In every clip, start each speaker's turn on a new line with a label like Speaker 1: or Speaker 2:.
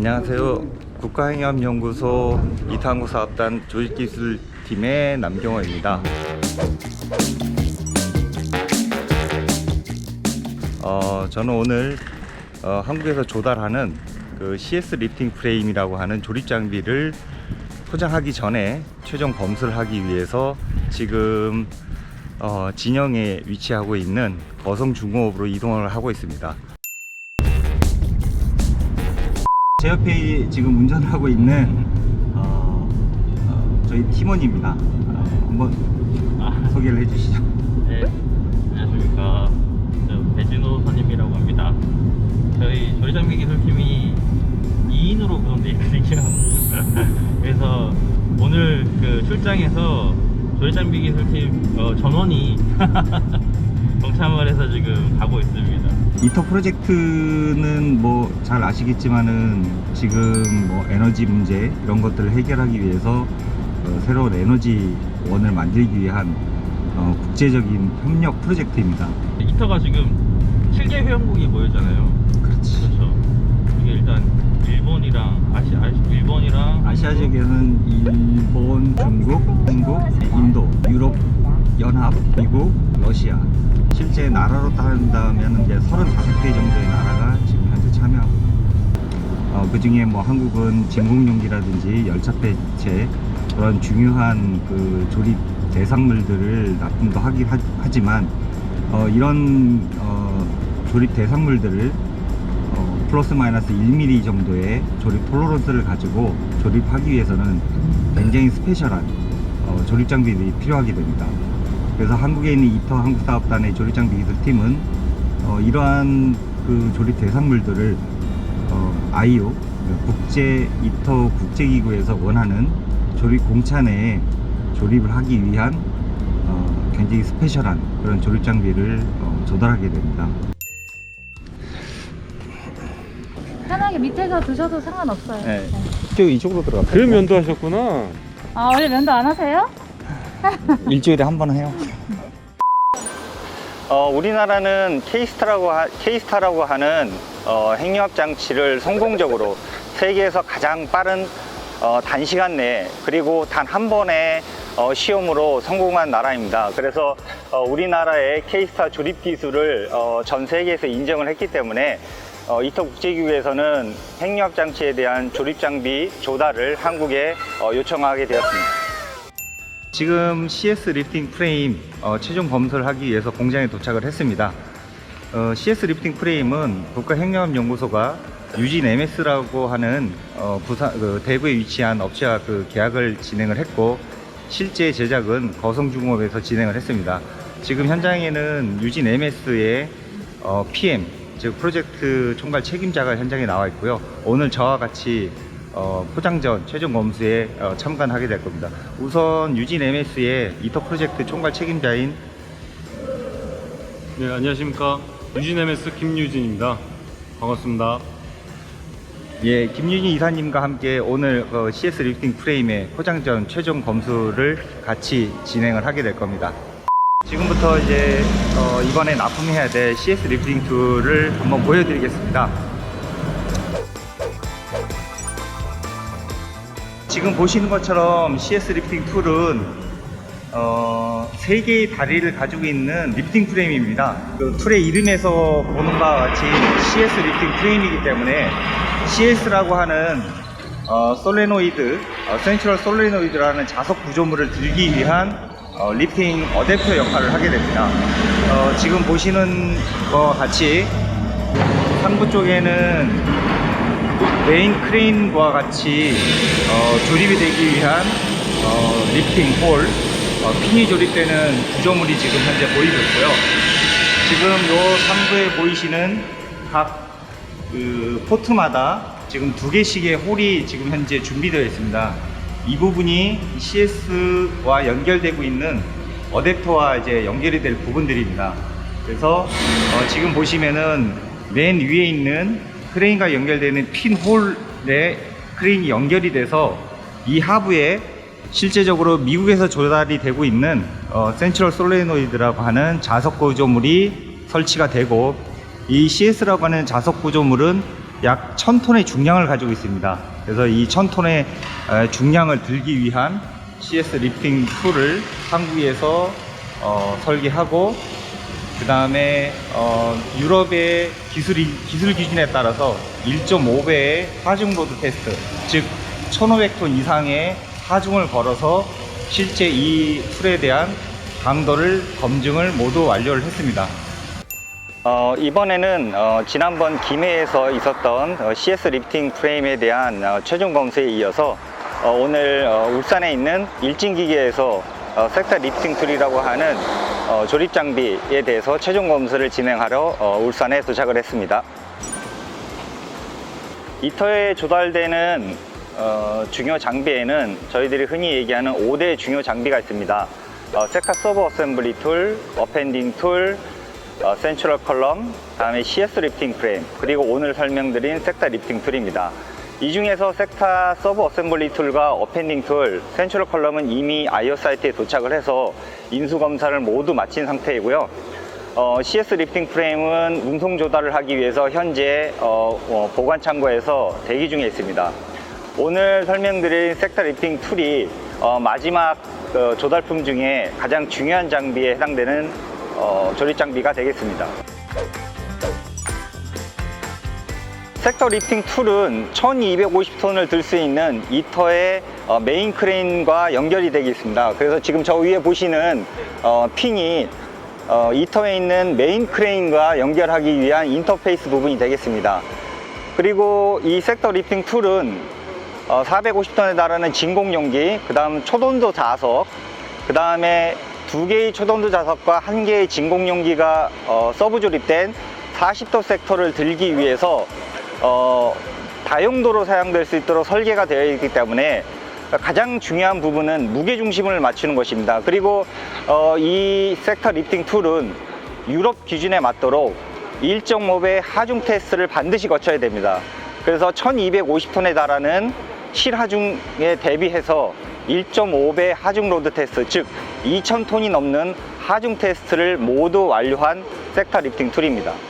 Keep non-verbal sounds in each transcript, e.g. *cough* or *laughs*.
Speaker 1: 안녕하세요. 국가행위연구소 이탄구 사업단 조직기술팀의 남경호입니다. 어, 저는 오늘 어, 한국에서 조달하는 그 CS 리프팅 프레임이라고 하는 조립 장비를 포장하기 전에 최종 검수를 하기 위해서 지금 어, 진영에 위치하고 있는 거성 중공업으로 이동을 하고 있습니다. 제 옆에 지금 운전을 하고 있는 어, 어, 저희 팀원입니다. 어, 한번
Speaker 2: 아,
Speaker 1: 소개를 해주시죠.
Speaker 2: 네. 안녕하십니까. 저 배진호 선임이라고 합니다. 저희 조리장비 기술팀이 2인으로 구성되어 있거든요. *laughs* 그래서 오늘 그 출장에서 조리장비 기술팀 어, 전원이 *laughs* 동참을 해서 지금 가고 있습니다.
Speaker 1: 이터 프로젝트는 뭐 잘 아시겠지만은 지금 뭐 에너지 문제 이런 것들을 해결하기 위해서 어, 새로운 에너지원을 만들기 위한 어, 국제적인 협력 프로젝트입니다.
Speaker 2: 이터가 지금 7개 회원국이 모였잖아요.
Speaker 1: 그렇지.
Speaker 2: 그렇죠. 이게 일단 일본이랑 아시, 아시 일본이랑
Speaker 1: 아시아 지역에는 일본, 중국, 한국, 인도, 유럽 연합, 미국, 러시아. 실제 나라로 따른다면 이제 35개 정도의 나라가 지금 현재 참여하고 있습니다. 어, 그 중에 뭐 한국은 진공용기라든지 열차 폐체 그런 중요한 그 조립 대상물들을 납품도 하긴 하, 지만 어, 이런 어, 조립 대상물들을 어, 플러스 마이너스 1mm 정도의 조립 톨러런스를 가지고 조립하기 위해서는 굉장히 스페셜한 어, 조립 장비들이 필요하게 됩니다. 그래서 한국에 있는 이터 한국사업단의 조립 장비 기술팀은 어, 이러한 그 조립 대상물들을 어, IO 국제 이터 국제기구에서 원하는 조립 공차 내에 조립을 하기 위한 어, 굉장히 스페셜한 그런 조립 장비를 어, 조달하게 됩니다.
Speaker 3: 편하게 밑에서 드셔도 상관없어요.
Speaker 1: 네. 이쪽으로 들어가.
Speaker 4: 그 면도 하셨구나.
Speaker 3: 아, 원래 면도 안 하세요?
Speaker 1: 일주일에 한 번 해요. 어, 우리나라는 케이스타라고 하, 케이스타라고 하는 어, 핵융합 장치를 성공적으로 세계에서 가장 빠른 어, 단시간 내에 그리고 단 한 번의 어, 시험으로 성공한 나라입니다. 그래서 어, 우리나라의 케이스타 조립 기술을 어, 전 세계에서 인정을 했기 때문에 어, 이터 국제기구에서는 핵융합 장치에 대한 조립 장비 조달을 한국에 어, 요청하게 되었습니다. 지금 CS 리프팅 프레임 어, 최종 검수를 하기 위해서 공장에 도착을 했습니다. 어, CS 리프팅 프레임은 국가핵융합연구소가 유진 MS라고 하는 어, 부산 그 대구에 위치한 업체와 그 계약을 진행을 했고 실제 제작은 거성중공업에서 진행을 했습니다. 지금 현장에는 유진 MS의 어, PM 즉 프로젝트 총괄 책임자가 현장에 나와 있고요. 오늘 저와 같이 어, 포장 전 최종 검수에 어, 참관하게 될 겁니다. 우선 유진 MS의 이터 프로젝트 총괄 책임자인
Speaker 4: 네, 안녕하십니까. 유진 MS 김유진입니다. 반갑습니다.
Speaker 1: 예, 김윤희 이사님과 함께 오늘 그 CS 리프팅 프레임의 포장 전 최종 검수를 같이 진행을 하게 될 겁니다. 지금부터 이제 어, 이번에 납품해야 될 CS 리프팅 툴을 한번 보여드리겠습니다. 지금 보시는 것처럼 CS 리프팅 툴은 어, 세 개의 다리를 가지고 있는 리프팅 프레임입니다. 그 툴의 이름에서 보는 바와 같이 CS 리프팅 프레임이기 때문에 CS라고 하는 어, 솔레노이드, 어, 센트럴 솔레노이드라는 자석 구조물을 들기 위한 어, 리프팅 어댑터 역할을 하게 됩니다. 어, 지금 보시는 것과 같이 상부 쪽에는 메인 크레인과 같이 어, 조립이 되기 위한 어, 리프팅 홀, 어, 핀이 조립되는 구조물이 지금 현재 보이고 있고요. 지금 요 상부에 보이시는 각 그 포트마다 지금 두 개씩의 홀이 지금 현재 준비되어 있습니다. 이 부분이 CS와 연결되고 있는 어댑터와 이제 연결이 될 부분들입니다. 그래서 어, 지금 보시면은 맨 위에 있는 크레인과 연결되는 핀 홀에 크레인이 연결이 돼서 이 하부에 실제적으로 미국에서 조달이 되고 있는 어, 센트럴 솔레노이드라고 하는 자석 구조물이 설치가 되고 이 CS라고 하는 자석 구조물은 약 1000톤의 중량을 가지고 있습니다. 그래서 이 1000톤의 중량을 들기 위한 CS 리프팅 툴을 한국에서 어, 설계하고 그 다음에 어, 유럽의 기술이, 기술 기준에 따라서 1.5배의 하중 로드 테스트, 즉 1,500톤 이상의 하중을 걸어서 실제 이 툴에 대한 강도를 검증을 모두 완료를 했습니다. 어, 이번에는 어, 지난번 김해에서 있었던 어, CS 리프팅 프레임에 대한 어, 최종 검수에 이어서 어, 오늘 어, 울산에 있는 일진기계에서 어, 섹터 리프팅 툴이라고 하는 어, 조립 장비에 대해서 최종 검수를 진행하러 어, 울산에 도착을 했습니다. 이터에 조달되는 어, 중요 장비에는 저희들이 흔히 얘기하는 5대 중요 장비가 있습니다. 어, 섹터 서버 어셈블리 툴, 어펜딩 툴, 어, 센트럴 컬럼, 다음에 CS 리프팅 프레임, 그리고 오늘 설명드린 섹터 리프팅 툴입니다. 이 중에서 섹터 서버 어셈블리 툴과 어펜딩 툴, 센트럴 컬럼은 이미 아이오 사이트에 도착을 해서 인수 검사를 모두 마친 상태이고요. 어, CS 리프팅 프레임은 운송 조달을 하기 위해서 현재 어, 어, 보관 창고에서 대기 중에 있습니다. 오늘 설명드린 섹터 리프팅 툴이 어, 마지막 어, 조달품 중에 가장 중요한 장비에 해당되는 어, 조립 장비가 되겠습니다. 섹터 리프팅 툴은 1250톤을 들 수 있는 이터의 어, 메인 크레인과 연결이 되겠습니다. 그래서 지금 저 위에 보시는 어, 핀이 어, 이터에 있는 메인 크레인과 연결하기 위한 인터페이스 부분이 되겠습니다. 그리고 이 섹터 리프팅 툴은 어, 450톤에 달하는 진공 용기, 그 다음 초돈도 자석, 그 다음에 두 개의 초돈도 자석과 한 개의 진공 용기가 어, 서브 조립된 40도 섹터를 들기 위해서 어, 다용도로 사용될 수 있도록 설계가 되어 있기 때문에 가장 중요한 부분은 무게 중심을 맞추는 것입니다. 그리고 어, 이 섹터 리프팅 툴은 유럽 기준에 맞도록 1.5배 하중 테스트를 반드시 거쳐야 됩니다. 그래서 1250톤에 달하는 실하중에 대비해서 1.5배 하중 로드 테스트, 즉 2000톤이 넘는 하중 테스트를 모두 완료한 섹터 리프팅 툴입니다.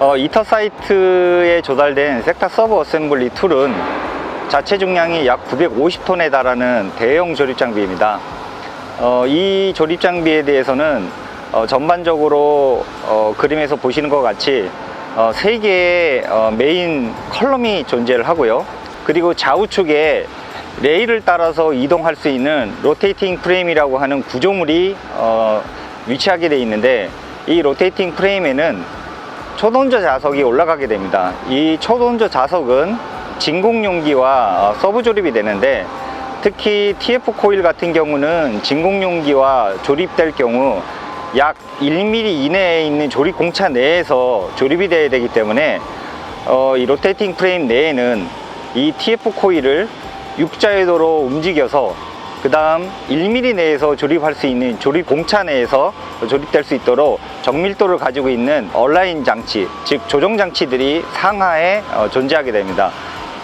Speaker 1: 어, 이터 사이트에 조달된 섹터 서버 어셈블리 툴은 자체 중량이 약 950톤에 달하는 대형 조립 장비입니다. 어, 이 조립 장비에 대해서는 어, 전반적으로 어, 그림에서 보시는 것 같이 어, 세 개의 어, 메인 컬럼이 존재를 하고요. 그리고 좌우측에 레일을 따라서 이동할 수 있는 로테이팅 프레임이라고 하는 구조물이 어, 위치하게 되어 있는데 이 로테이팅 프레임에는 초동조 자석이 올라가게 됩니다. 이 초동조 자석은 진공 용기와 어, 서브 조립이 되는데 특히 TF 코일 같은 경우는 진공 용기와 조립될 경우 약 1mm 이내에 있는 조립 공차 내에서 조립이 되어야 되기 때문에 어, 이 로테이팅 프레임 내에는 이 TF 코일을 육자궤도로 움직여서 그 다음 1mm 내에서 조립할 수 있는 조립 공차 내에서 조립될 수 있도록 정밀도를 가지고 있는 얼라인 장치, 즉 조정 장치들이 상하에 어, 존재하게 됩니다.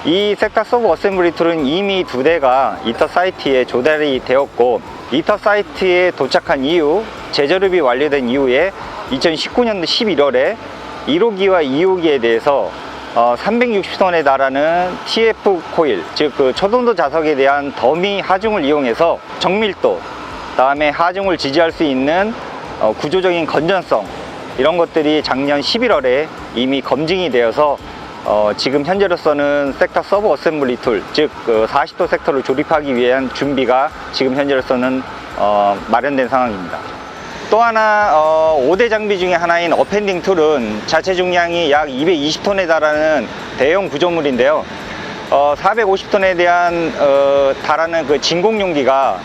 Speaker 1: 이 섹터 서브 어셈블리 툴은 이미 두 대가 이터 사이트에 조달이 되었고 이터 사이트에 도착한 이후 재조립이 완료된 이후에 2019년도 11월에 1호기와 2호기에 대해서 어, 360톤에 달하는 TF 코일, 즉 그 초동도 자석에 대한 더미 하중을 이용해서 정밀도, 다음에 하중을 지지할 수 있는 어, 구조적인 건전성 이런 것들이 작년 11월에 이미 검증이 되어서 어, 지금 현재로서는 섹터 서브 어셈블리 툴, 즉 40도 섹터를 조립하기 위한 준비가 지금 현재로서는 어, 마련된 상황입니다. 또 하나 어, 5대 장비 중에 하나인 어펜딩 툴은 자체 중량이 약 220톤에 달하는 대형 구조물인데요. 어, 450톤에 대한 어, 달하는 그 진공 용기가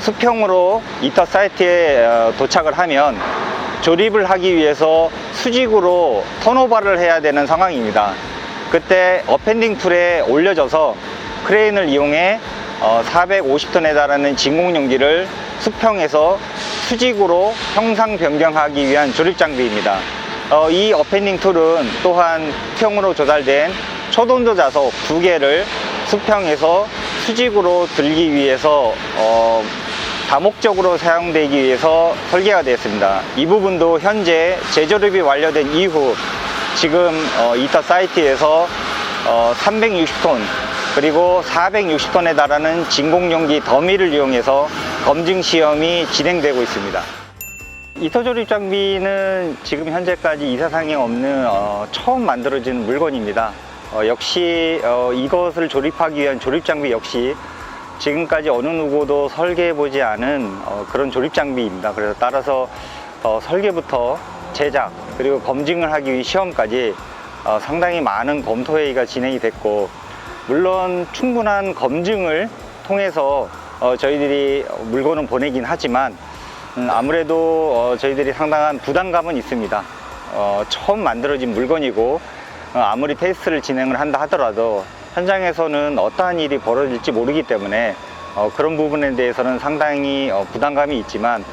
Speaker 1: 수평으로 이터 사이트에 어, 도착을 하면 조립을 하기 위해서 수직으로 턴오버를 해야 되는 상황입니다. 그때 어펜딩 툴에 올려져서 크레인을 이용해 어, 450톤에 달하는 진공용기를 수평에서 수직으로 형상 변경하기 위한 조립 장비입니다. 어, 이 어펜딩 툴은 또한 수평으로 조달된 초동조 자석 두 개를 수평에서 수직으로 들기 위해서 어, 다목적으로 사용되기 위해서 설계가 되었습니다. 이 부분도 현재 재조립이 완료된 이후 지금 어, 이터 사이트에서 어, 360톤 그리고 460톤에 달하는 진공용기 더미를 이용해서 검증 시험이 진행되고 있습니다. 이터 조립 장비는 지금 현재까지 이사상에 없는 어, 처음 만들어진 물건입니다. 어, 역시 어, 이것을 조립하기 위한 조립 장비 역시 지금까지 어느 누구도 설계해 보지 않은 어, 그런 조립 장비입니다. 그래서 따라서 어, 설계부터 제작 그리고 검증을 하기 위해 시험까지 어, 상당히 많은 검토 회의가 진행이 됐고 물론 충분한 검증을 통해서 어, 저희들이 물건은 보내긴 하지만 음, 아무래도 어, 저희들이 상당한 부담감은 있습니다. 어, 처음 만들어진 물건이고 어, 아무리 테스트를 진행을 한다 하더라도 현장에서는 어떠한 일이 벌어질지 모르기 때문에 어, 그런 부분에 대해서는 상당히 어, 부담감이 있지만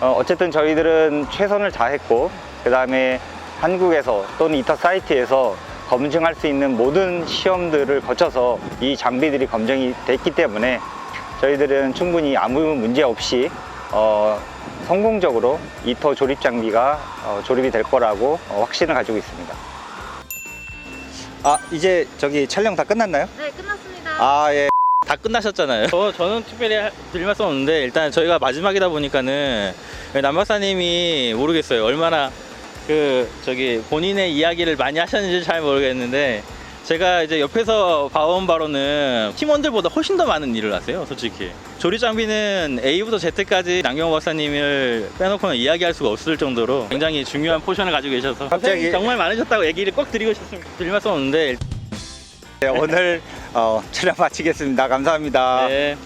Speaker 1: 어, 어쨌든 저희들은 최선을 다했고 그 다음에 한국에서 또는 이터 사이트에서 검증할 수 있는 모든 시험들을 거쳐서 이 장비들이 검증이 됐기 때문에 저희들은 충분히 아무 문제 없이 어, 성공적으로 이터 조립 장비가 어, 조립이 될 거라고 어, 확신을 가지고 있습니다. 아 이제 저기 촬영 다 끝났나요?
Speaker 3: 네, 끝났습니다.
Speaker 1: 아 예.
Speaker 2: 다 끝나셨잖아요. 저, 저는 특별히 할- 드릴 말씀 없는데 일단 저희가 마지막이다 보니까는 남 박사님이 모르겠어요. 얼마나 그 저기 본인의 이야기를 많이 하셨는지 잘 모르겠는데 제가 이제 옆에서 봐온 바로는 팀원들보다 훨씬 더 많은 일을 하세요, 솔직히. 조립 장비는 A부터 Z까지 남경호 박사님을 빼놓고는 이야기할 수가 없을 정도로 굉장히 중요한 포션을 가지고 계셔서
Speaker 1: 갑자기-
Speaker 2: 정말 많으셨다고 얘기를 꼭 드리고 싶습니다. 드릴 말씀 없는데
Speaker 1: 네, 오늘 어, 촬영 마치겠습니다. 감사합니다.
Speaker 2: 네.